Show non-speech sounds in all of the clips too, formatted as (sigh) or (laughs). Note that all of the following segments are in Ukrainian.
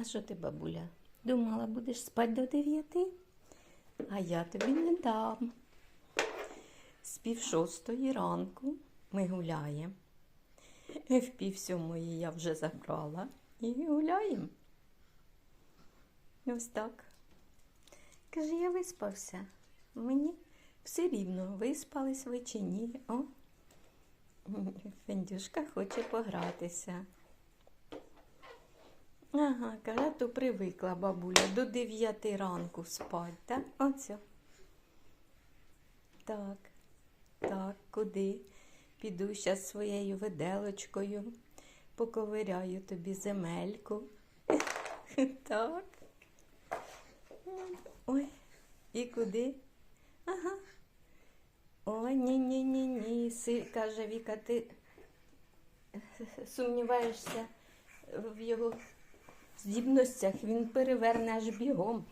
А що ти, бабуля? Думала, будеш спати до дев'яти? А я тобі не дам. З пів шостої ранку ми гуляємо. В пів сьомої я вже забрала і гуляємо. Ось так. Каже, я виспався. Мені все рівно, виспались ви чи ні. О, Фендюшка хоче погратися. Ага, каже, то привикла бабуля до 9 ранку спать, так? Оце. Так, так, куди? Піду зараз своєю виделочкою, поковиряю тобі земельку. (laughs) Так. Ой, і куди? Ага. Ой, ні-ні-ні-ні. Каже Віка, ти (laughs) сумніваєшся в його здібностях, він переверне аж бігом.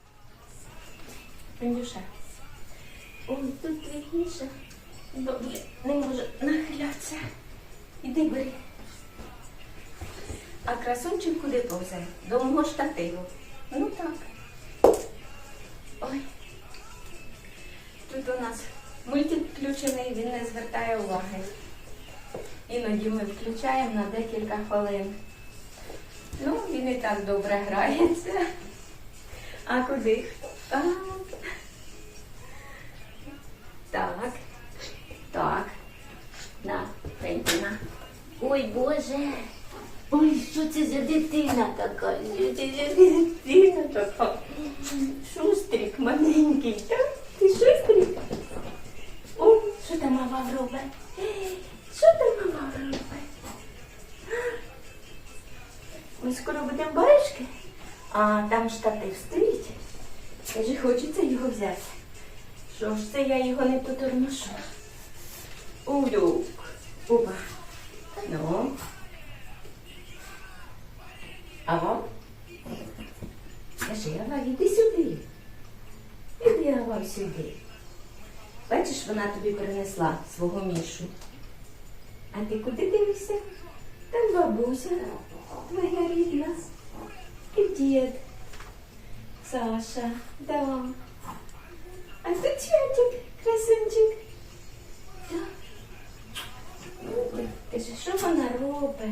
Анюша. Ой, тут вигніше. Добре, не може нахилятися. Іди бери. А красунчик куди повзе? До мого штативу. Ну так. Ой. Тут у нас мультик включений, він не звертає уваги. Іноді ми включаємо на декілька хвилин. Ну, він і так добре грається. А куди? А, так. Так. На, Фентіна. Ой, Боже. Ой, що це за дитина така? Що це за дитина така? Шустрик маленький. так? Ти шустрик? Ой, що там мама робить? Будемо баришки, а там штатив стоїть. Каже, хочеться його взяти. Що ж це я його не потормошу? Улюк. Опа. Ну. Ава? Скажи, Ава, іди сюди. Іди, Ава, сюди. Бачиш, вона тобі принесла свого мішу. А ти куди дивишся? Там бабуся, твоя рідна. І дід. Саша, да. А тут чатик, красунчик. Ой, Каже, що вона робить?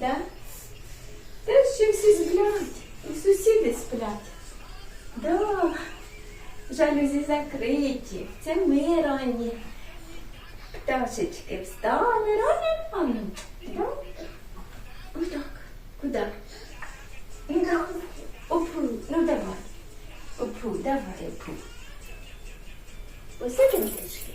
Да? Та ще всі сплять. І сусіди сплять. Да. Жалюзі закриті. Це ми ранні. Пташечки встали рано. Да? Отак. Куди? Ну, да. Опу. Ну давай. Опу, давай, опу. Посидимо трішки.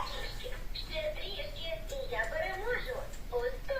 Трішки, ще трішки, і я переможу. У сто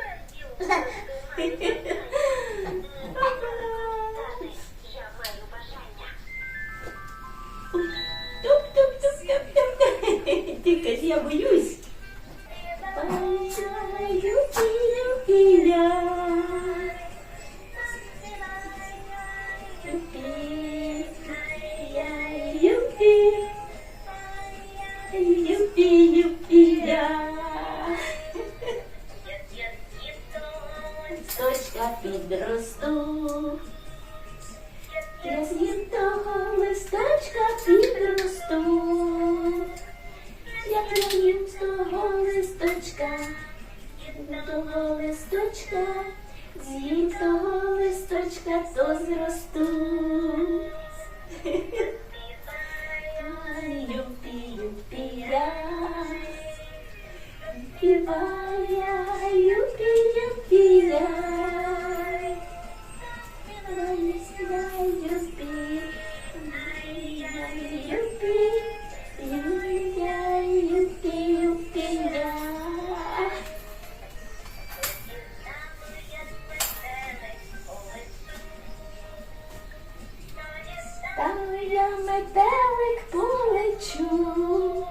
метелик полечу.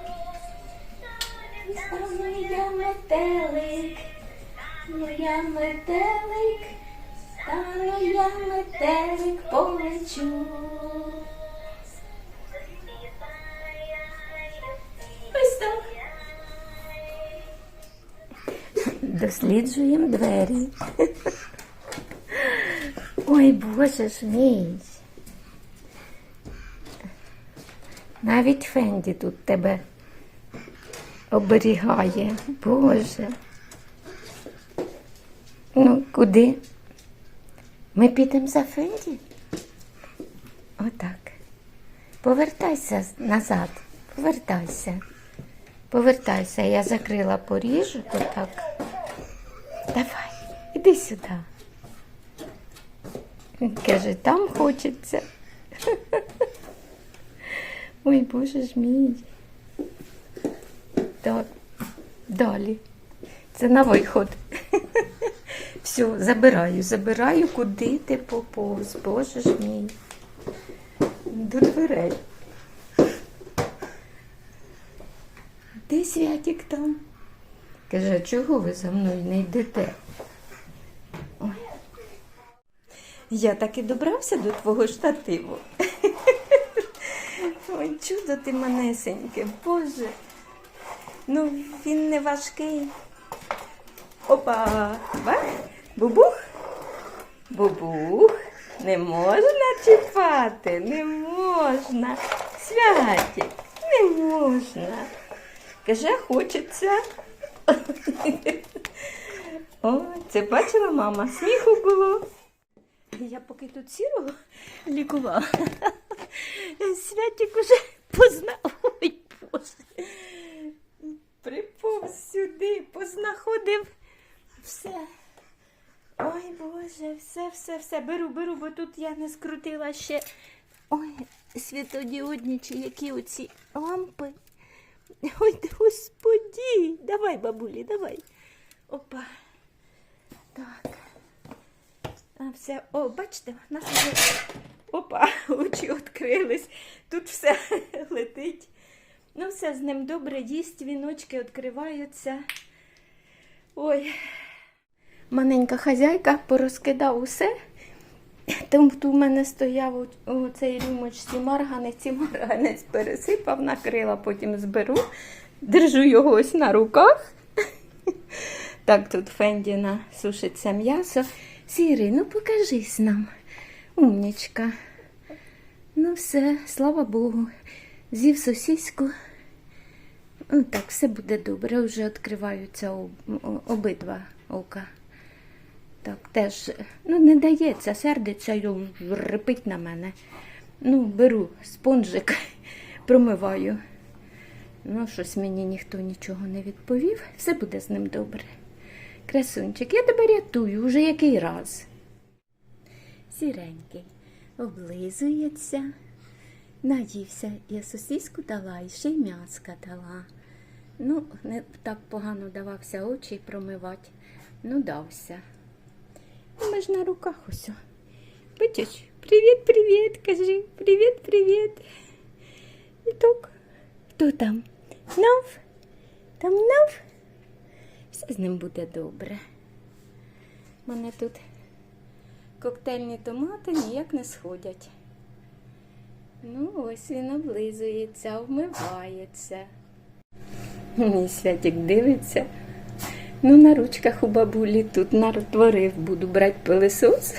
Я метелик, ну метелик, стану я метелик полечу. Досліджуємо двері. Ой, Боже ж мій. Навіть Фенді тут тебе оберігає. Боже. Ну, куди? Ми підемо за Фенді? Отак. Повертайся назад. Повертайся. Повертайся. Я закрила поріжу. Отак. Давай, іди сюди. Каже, там хочеться. (laughs) Ой, боже ж мій. Так, далі. Це на виход. (laughs) Все, забираю, забираю, куди ти поповз, боже ж мій. До дверей. Де святик там? Каже, «А чого ви за мною не йдете? Ой. Я так і добрався до твого штативу. Чудо ти манесеньке, Боже. Ну, він не важкий. Опа! Бах! Бубух! Бубух! Не можна чіпати, не можна. Святик, не можна. Каже, хочеться. О, це бачила мама, сміху було. Я поки тут сірого лікувала. Святик уже (laughs) познав. Ой, Боже. Приповз сюди, познаходив все. Ой, Боже, все, все, все. Беру, беру, бо тут я не скрутила ще. Ой, світодіодні чи які оці лампи. Ой, господі. Давай, бабулі, давай. Опа. Так. А все. О, бачите, нас вже. Опа, (laughs) очі відкрились. Тут все (laughs) летить. Ну, все з ним добре, їсть, віночки відкриваються. Ой. Маленька хазяйка порозкидав усе. Там у мене стояв у- цій рюмочці марганець, і марганець пересипав, накрила, потім зберу. Держу його ось на руках. (laughs) Так, тут Фендіна сушиться м'ясо. Сірий, ну покажись нам. Умнічка. Ну все, слава Богу. З'їв сосіську. Ну, так, все буде добре. Вже відкриваються обидва ока. Так, теж, ну, не дається, сердиться й репить на мене. Ну, беру спонжик, (laughs) промиваю. Ну, щось мені ніхто нічого не відповів. Все буде з ним добре. Красунчик, я тебе рятую уже який раз. Сіренький, облизується. Наївся, я сосиску дала і ще й м'яска дала. Ну, не так погано давався очі промивати. Ну, дався. Ми ж на руках усьо. Бачиш, привіт, привіт, кажи, привіт, привіт. І так, хто там? Нов? Там нов? Все з ним буде добре. Мене тут коктейльні томати ніяк не сходять. Ну, ось він облизується, вмивається. Мій святик дивиться. Ну, на ручках у бабулі тут натворив, буду брати пилисос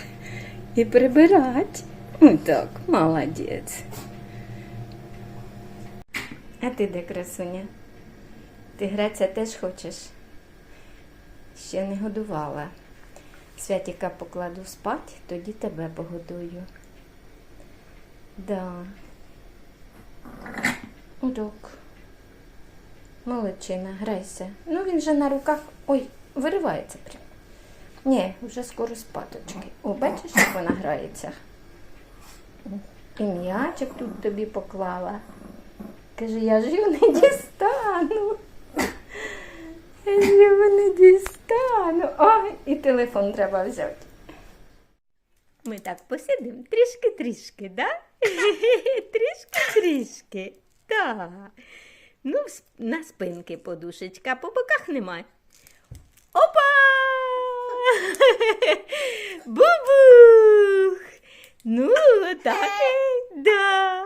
і прибирати. Ну так, молодець. А ти де красуня? Ти гратися теж хочеш? Ще не годувала. Святіка покладу спать, тоді тебе погодую. Да. Удок. Молодчина, грайся. Ну він же на руках. Ой, виривається прям. Ні, вже скоро спаточки. О, бачиш, як вона грається. І м'ячик тут тобі поклала. Каже, я ж його не дістану. Я ж його не дістану. Ой, і телефон треба взяти. Ми так посидимо трішки-трішки, да? (laughs) Трішки-трішки. Так. Ну, на спинки подушечка, по боках немає. Опа! (laughs) Бубух! Ну, так, да.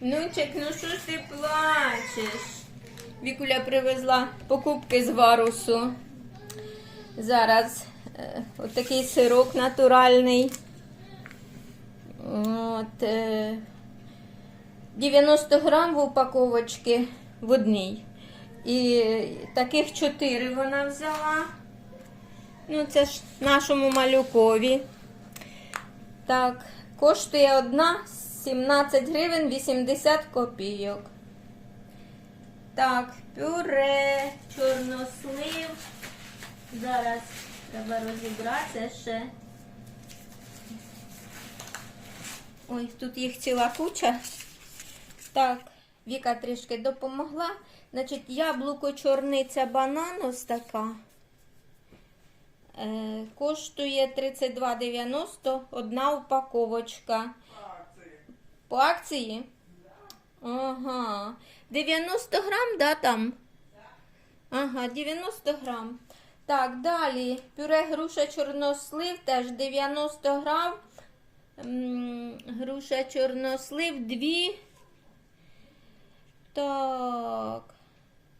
Нучик, ну що ти плачеш? Вікуля привезла покупки з варусу. Зараз е, от такий сирок натуральний. От, е, 90 грам в упаковочці в одній. І таких 4 вона взяла. Ну, це ж нашому малюкові. Так, коштує одна 17 гривень 80 копійок. Так, пюре, чорнослив. Зараз треба розібратися ще. Ой, тут їх ціла куча. Так, Віка трішки допомогла. Значить, яблуко, чорниця, банан ось така. Е, коштує 32,90 одна упаковочка. По акції? Ага. 90 грам, да, там? Ага, 90 грам. Так, далі. Пюре груша чорнослив теж 90 грам. Груша чорнослив 2. Так.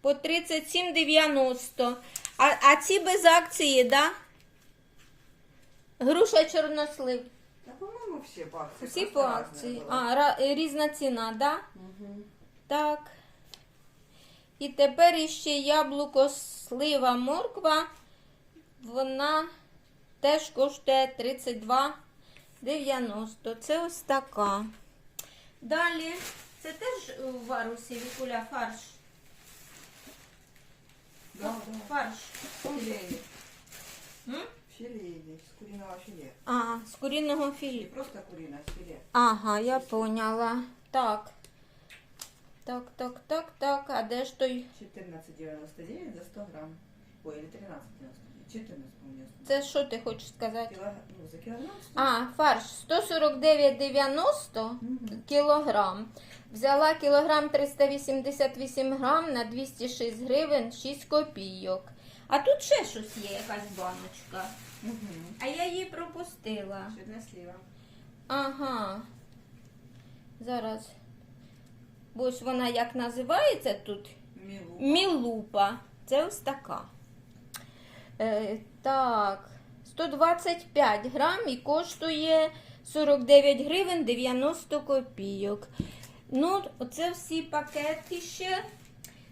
По 37,90. А, а ці без акції, да? Груша чорнослив. Все по акции. Всі по акції. А, ра- різна ціна, да? Мгм. Так. І тепер іще яблуко, слива, морква. Вона теж коштує 32,90. Це ось така. Далі, це теж у варусі вікуля фарш. Да, да. Фарш. Филе. М? Есть, с куриного филе. А, з курінного Не філі. просто куриное, с филе. Ага, я поняла. Так. Так, так, так, так. А де ж той? 14,99 за 100 грамм. Ой, или 13,99. 14, Це що ти хочеш сказати? Килограмм, ну, за килограмм 100. А, фарш 149,90 Мгм. кілограм. Взяла кілограм 388 грам на 206 гривень 6 копійок. А тут ще щось є, якась баночка. А я її пропустила. Цветная слива. Ага. Зараз. Бо ось вона як називається тут? Милу. Мілупа. Це ось така. Е, так, 125 грам і коштує 49 гривень 90 копійок. Ну, оце всі пакети ще.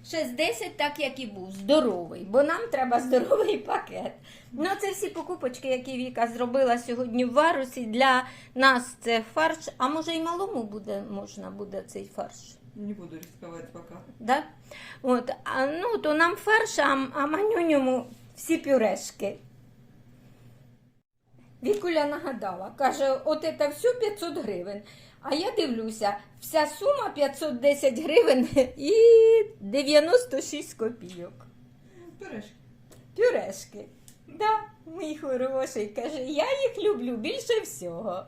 Ще з 10, так як і був, здоровий, бо нам треба здоровий пакет. Ну, це всі покупочки, які Віка зробила сьогодні в варусі. Для нас це фарш, а може і малому буде, можна буде цей фарш. Не буду рисковать пока. Да? От, а, ну, то нам фарш, а, а манюньому всі пюрешки. Вікуля нагадала, каже, от це все 500 гривень. А я дивлюся, вся сума 510 гривень і 96 копійок. Пюрешки. Пюрешки. Да, мій хороший, каже, я їх люблю більше всього.